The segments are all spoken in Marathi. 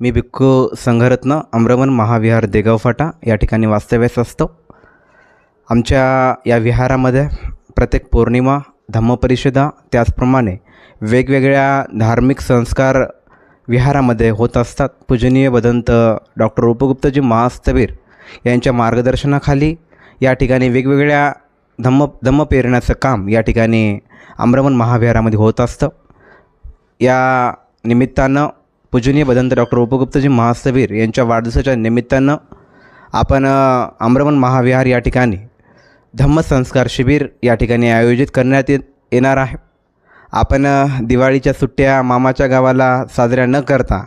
मी भिक्खू संघरत्न अमरवन महाविहार देगाव फाटा या ठिकाणी वास्तव्यास असतो. आमच्या या विहारामध्ये प्रत्येक पौर्णिमा धम्मपरिषदा त्याचप्रमाणे वेगवेगळ्या धार्मिक संस्कार विहारामध्ये होत असतात. पूजनीय वदंत डॉक्टर उपगुप्तजी महास्तवीर यांच्या मार्गदर्शनाखाली या ठिकाणी वेगवेगळ्या धम्म धम्म पेरण्याचं काम या ठिकाणी आम्रमन महाविहारामध्ये होत असतं. या निमित्तानं पूजनीय बदंत डॉक्टर उपगुप्तजी महासवीर यांच्या वाढदिवसाच्या निमित्तानं आपण अ, आम्रमन महाविहार या ठिकाणी धम्मसंस्कार शिबिर या ठिकाणी आयोजित करण्यात येत येणार आहे. आपण दिवाळीच्या सुट्ट्या मामाच्या गावाला साजऱ्या न करता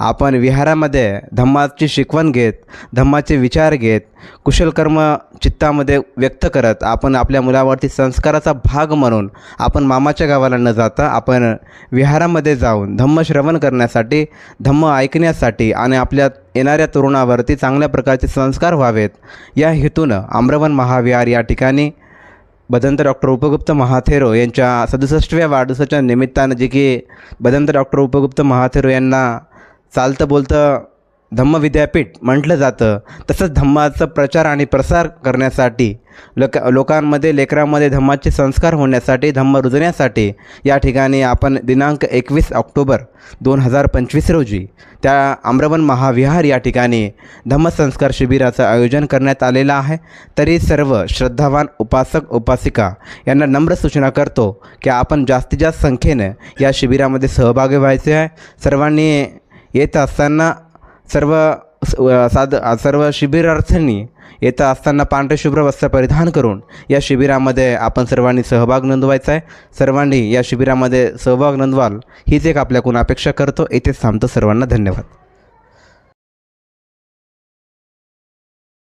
आपण विहारामध्ये धम्माची शिकवण घेत धम्माचे विचार घेत कुशलकर्म चित्तामध्ये व्यक्त करत आपण आपल्या मुलावरती संस्काराचा भाग म्हणून आपण मामाच्या गावाला न जाता आपण विहारामध्ये जाऊन धम्म श्रवण करण्यासाठी धम्म ऐकण्यासाठी आणि आपल्या येणाऱ्या तरुणावरती चांगल्या प्रकारचे संस्कार व्हावेत. या हेतूनं आम्रवन महाविहार या ठिकाणी बदंत डॉक्टर उपगुप्त महाथेरो यांच्या सदुसष्टव्या वाढदिवसाच्या निमित्तानं जे की बदंत डॉक्टर उपगुप्त महाथेरो यांना चालतं बोलतं धम्म विद्यापीठ म्हटलं जातं. तसंच धम्माचा प्रचार आणि प्रसार करण्यासाठी लोक लोकांमध्ये लेकरांमध्ये धम्माचे संस्कार होण्यासाठी धम्म रुजण्यासाठी या ठिकाणी आपण दिनांक एकवीस ऑक्टोबर दोन हजार पंचवीस रोजी त्या आम्रवन महाविहार या ठिकाणी धम्मसंस्कार शिबिराचं आयोजन करण्यात आलेलं आहे. तरी सर्व श्रद्धावान उपासक उपासिका यांना नम्र सूचना करतो की आपण जास्तीत जास्त संख्येनं या शिबिरामध्ये सहभागी व्हायचे आहे. सर्वांनी येत असताना सर्व स- साध सर्व शिबिरार्थ्यांनी येत असताना पांढरे शुभ्र वस्त्र परिधान करून या शिबिरामध्ये आपण सर्वांनी सहभाग नोंदवायचा आहे. सर्वांनी या शिबिरामध्ये सहभाग नोंदवाल हीच एक आपल्याकडून अपेक्षा करतो. येथेच थांबतो. सर्वांना धन्यवाद.